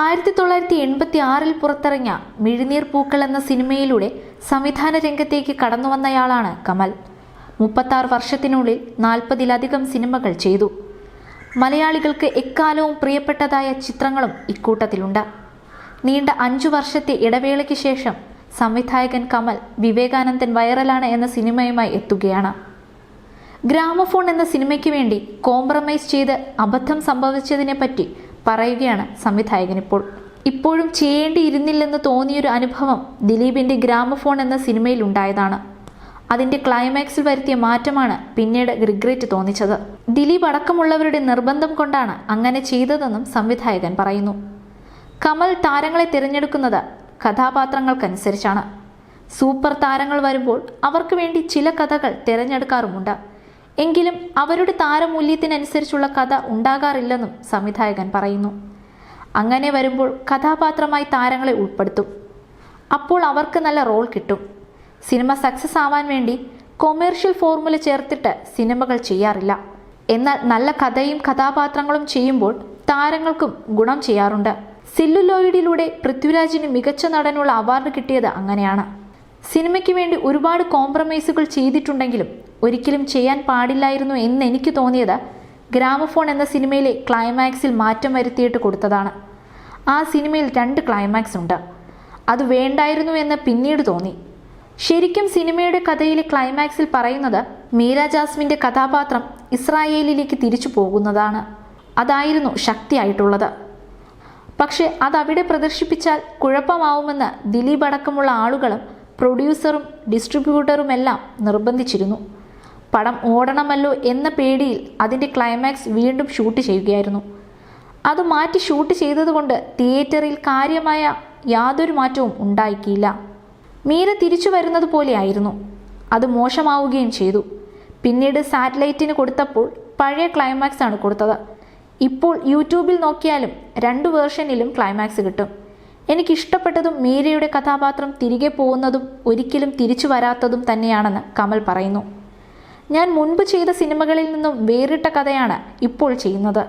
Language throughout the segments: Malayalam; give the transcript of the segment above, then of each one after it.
ആയിരത്തി തൊള്ളായിരത്തി എൺപത്തി ആറിൽ പുറത്തിറങ്ങിയ മിഴിനീർ പൂക്കൾ എന്ന സിനിമയിലൂടെ സംവിധാന രംഗത്തേക്ക് കടന്നു വന്നയാളാണ് കമൽ. മുപ്പത്താറ് വർഷത്തിനുള്ളിൽ നാൽപ്പതിലധികം സിനിമകൾ ചെയ്തു. മലയാളികൾക്ക് എക്കാലവും പ്രിയപ്പെട്ടതായ ചിത്രങ്ങളും ഇക്കൂട്ടത്തിലുണ്ട്. നീണ്ട അഞ്ചു വർഷത്തെ ഇടവേളയ്ക്ക് ശേഷം സംവിധായകൻ കമൽ വിവേകാനന്ദൻ വൈറലാണ് എന്ന സിനിമയുമായി എത്തുകയാണ്. ഗ്രാമഫോൺ എന്ന സിനിമയ്ക്ക് വേണ്ടി കോംപ്രമൈസ് ചെയ്ത് അബദ്ധം സംഭവിച്ചതിനെ പറ്റി പറയുകയാണ് സംവിധായകനിപ്പോൾ ഇപ്പോഴും ചെയ്യേണ്ടിയിരുന്നില്ലെന്ന് തോന്നിയൊരു അനുഭവം ദിലീപിന്റെ ഗ്രാമഫോൺ എന്ന സിനിമയിൽ ഉണ്ടായതാണ്. അതിന്റെ ക്ലൈമാക്സിൽ വരുത്തിയ മാറ്റമാണ് പിന്നീട് റിഗ്രറ്റ് തോന്നിച്ചത്. ദിലീപ് അടക്കമുള്ളവരുടെ നിർബന്ധം കൊണ്ടാണ് അങ്ങനെ ചെയ്തതെന്നും സംവിധായകൻ പറയുന്നു. കമൽ താരങ്ങളെ തിരഞ്ഞെടുക്കുന്നത് കഥാപാത്രങ്ങൾക്കനുസരിച്ചാണ്. സൂപ്പർ താരങ്ങൾ വരുമ്പോൾ അവർക്ക് വേണ്ടി ചില കഥകൾ തിരഞ്ഞെടുക്കാറുമുണ്ട്. എങ്കിലും അവരുടെ താരമൂല്യത്തിനനുസരിച്ചുള്ള കഥ ഉണ്ടാകാറില്ലെന്നും സംവിധായകൻ പറയുന്നു. അങ്ങനെ വരുമ്പോൾ കഥാപാത്രമായി താരങ്ങളെ ഉൾപ്പെടുത്തും. അപ്പോൾ അവർക്ക് നല്ല റോൾ കിട്ടും. സിനിമ സക്സസ് ആവാൻ വേണ്ടി കൊമേർഷ്യൽ ഫോർമുല ചേർത്തിട്ട് സിനിമകൾ ചെയ്യാറില്ല. എന്നാൽ നല്ല കഥയും കഥാപാത്രങ്ങളും ചെയ്യുമ്പോൾ താരങ്ങൾക്കും ഗുണം ചെയ്യാറുണ്ട്. സില്ലുലോയിഡിലൂടെ പൃഥ്വിരാജിന് മികച്ച നടനുള്ള അവാർഡ് കിട്ടിയത് അങ്ങനെയാണ്. സിനിമയ്ക്ക് വേണ്ടി ഒരുപാട് കോംപ്രമൈസുകൾ ചെയ്തിട്ടുണ്ടെങ്കിലും ഒരിക്കലും ചെയ്യാൻ പാടില്ലായിരുന്നു എന്ന് എനിക്ക് തോന്നിയത് ഗ്രാമഫോൺ എന്ന സിനിമയിലെ ക്ലൈമാക്സിൽ മാറ്റം വരുത്തിയിട്ട് കൊടുത്തതാണ്. ആ സിനിമയിൽ രണ്ട് ക്ലൈമാക്സ് ഉണ്ട്. അത് വേണ്ടായിരുന്നു എന്ന് പിന്നീട് തോന്നി. ശരിക്കും സിനിമയുടെ കഥയിലെ ക്ലൈമാക്സിൽ പറയുന്നത് മീര ജാസ്മിന്റെ കഥാപാത്രം ഇസ്രായേലിലേക്ക് തിരിച്ചു പോകുന്നതാണ്. അതായിരുന്നു ശക്തിയായിട്ടുള്ളത്. പക്ഷേ അതവിടെ പ്രദർശിപ്പിച്ചാൽ കുഴപ്പമാവുമെന്ന് ദിലീപ് അടക്കമുള്ള ആളുകളും പ്രൊഡ്യൂസറും ഡിസ്ട്രിബ്യൂട്ടറുമെല്ലാം നിർബന്ധിച്ചിരുന്നു. പടം ഓടണമല്ലോ എന്ന പേടിയിൽ അതിന്റെ ക്ലൈമാക്സ് വീണ്ടും ഷൂട്ട് ചെയ്യുകയായിരുന്നു. അത് മാറ്റി ഷൂട്ട് ചെയ്തതുകൊണ്ട് തിയേറ്ററിൽ കാര്യമായ യാതൊരു മാറ്റവും ഉണ്ടായിക്കില്ല. മീര തിരിച്ചു വരുന്നത് പോലെയായിരുന്നു അത് മോശമാവുകയും ചെയ്തു. പിന്നീട് സാറ്റലൈറ്റിന് കൊടുത്തപ്പോൾ പഴയ ക്ലൈമാക്സ് ആണ് കൊടുത്തത്. ഇപ്പോൾ യൂട്യൂബിൽ നോക്കിയാലും രണ്ട് വേർഷനിലും ക്ലൈമാക്സ് കിട്ടും. എനിക്കിഷ്ടപ്പെട്ടതും മീരയുടെ കഥാപാത്രം തിരികെ പോകുന്നതും ഒരിക്കലും തിരിച്ചു വരാത്തതും തന്നെയാണെന്ന് കമൽ പറയുന്നു. ഞാൻ മുൻപ് ചെയ്ത സിനിമകളിൽ നിന്നും വേറിട്ട കഥയാണ് ഇപ്പോൾ ചെയ്യുന്നത്.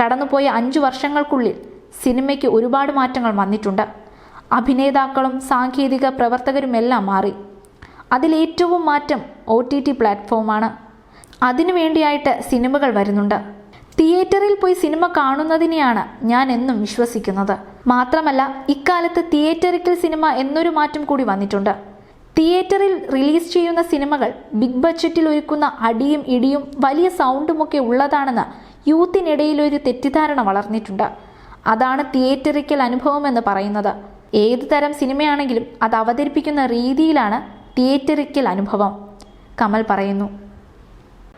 കടന്നുപോയ അഞ്ചു വർഷങ്ങൾക്കുള്ളിൽ സിനിമയ്ക്ക് ഒരുപാട് മാറ്റങ്ങൾ വന്നിട്ടുണ്ട്. അഭിനേതാക്കളും സാങ്കേതിക പ്രവർത്തകരുമെല്ലാം മാറി. അതിലേറ്റവും മാറ്റം ഒ ടി ടി പ്ലാറ്റ്ഫോമാണ്. അതിനുവേണ്ടിയായിട്ട് സിനിമകൾ വരുന്നുണ്ട്. തിയേറ്ററിൽ പോയി സിനിമ കാണുന്നതിനെയാണ് ഞാൻ എന്നും വിശ്വസിക്കുന്നത്. മാത്രമല്ല ഇക്കാലത്ത് തിയേറ്ററിക്കൽ സിനിമ എന്നൊരു മാറ്റം കൂടി വന്നിട്ടുണ്ട്. തിയേറ്ററിൽ റിലീസ് ചെയ്യുന്ന സിനിമകൾ ബിഗ് ബഡ്ജറ്റിൽ ഒരുക്കുന്ന അടിയും ഇടിയും വലിയ സൗണ്ടുമൊക്കെ ഉള്ളതാണെന്ന് യൂത്തിനിടയിൽ ഒരു തെറ്റിദ്ധാരണ വളർന്നിട്ടുണ്ട്. അതാണ് തിയേറ്ററിക്കൽ അനുഭവം എന്ന് പറയുന്നത്. ഏത് തരം സിനിമയാണെങ്കിലും അത് അവതരിപ്പിക്കുന്ന രീതിയിലാണ് തിയേറ്ററിക്കൽ അനുഭവം. കമൽ പറയുന്നു.